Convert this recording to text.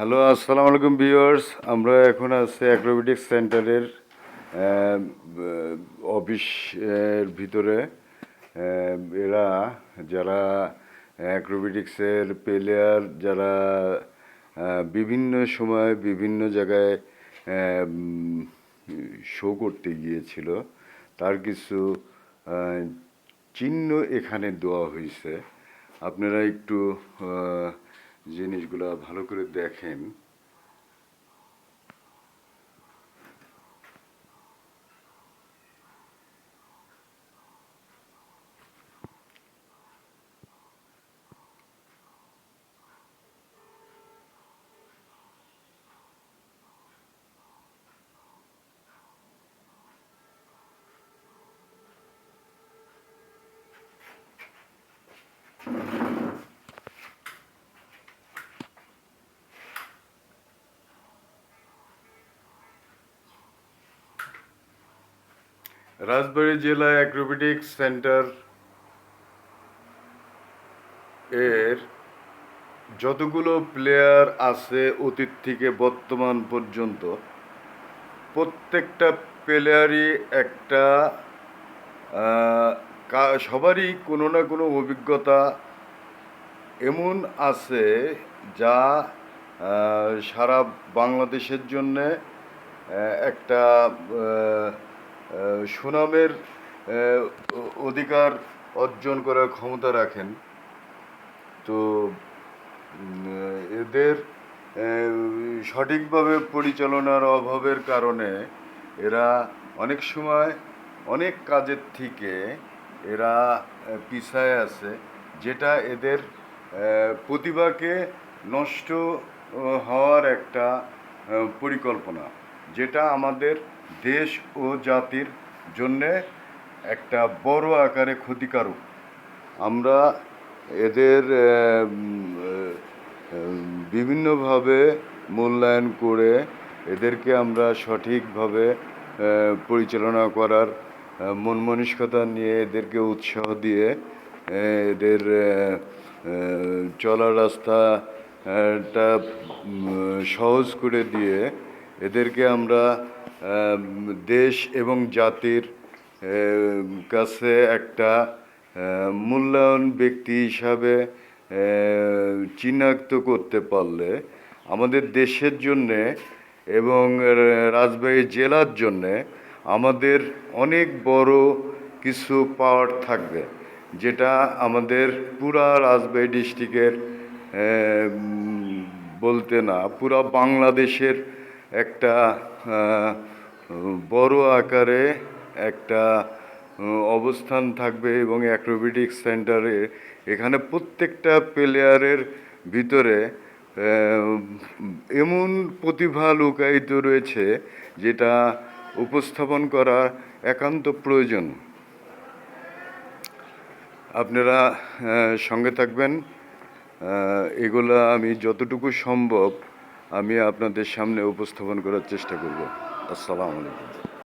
Hello, আসসালামু আলাইকুম viewers. আমরা এখন আছি অ্যাক্রোবেটিক্স সেন্টারের অফিসের ভিতরে। এরা যারা অ্যাক্রোবেটিক্সের প্লেয়ার, যারা বিভিন্ন সময় বিভিন্ন জায়গায় শো করতে গিয়েছিল, তার কিছু চিহ্ন এখানে দেওয়া হয়েছে। আপনারা একটু জিনিসগুলো ভালো করে দেখেন। রাজবাড়ী জেলা অ্যাক্রোবেটিক্স সেন্টার এর যতগুলো প্লেয়ার আছে অতীত থেকে বর্তমান পর্যন্ত, প্রত্যেকটা প্লেয়ারই একটা সবারই কোনো না কোনো অভিজ্ঞতা এমন আছে যা সারা বাংলাদেশের জন্যে একটা সুনামের অধিকার অর্জন করার ক্ষমতা রাখেন। তো এদের সঠিকভাবে পরিচালনার অভাবের কারণে এরা অনেক সময় অনেক কাজের থেকে এরা পিছায় আছে, যেটা এদের প্রতিভাকে নষ্ট হওয়ার একটা পরিকল্পনা, যেটা আমাদের দেশ ও জাতির জন্যে একটা বড় আকারে ক্ষতিকারক। আমরা এদের বিভিন্নভাবে মূল্যায়ন করে এদেরকে আমরা সঠিকভাবে পরিচালনা করার আহ, মন মানসিকতা নিয়ে এদেরকে উৎসাহ দিয়ে এদের চলার রাস্তাটা সহজ করে দিয়ে এদেরকে আমরা দেশ এবং জাতির কাছে একটা মূল্যায়ন ব্যক্তি হিসাবে চিহ্নিত করতে পারলে আমাদের দেশের জন্যে এবং রাজবাড়ী জেলার জন্যে আমাদের অনেক বড় কিছু পাওয়ার থাকবে, যেটা আমাদের পুরা রাজবাড়ী ডিস্ট্রিক্টের বলতে না, পুরা বাংলাদেশের একটা বড় আকারে একটা অবস্থান থাকবে এবং অ্যাক্রোবেটিক্স সেন্টারে এখানে প্রত্যেকটা প্লেয়ারের ভিতরে এমন প্রতিভা লুকায়িত রয়েছে যেটা উপস্থাপন করা একান্ত প্রয়োজন। আপনারা সঙ্গে থাকবেন। এগুলা আমি যতটুকু সম্ভব আমি আপনাদের সামনে উপস্থাপন করার চেষ্টা করব। আসসালামু আলাইকুম।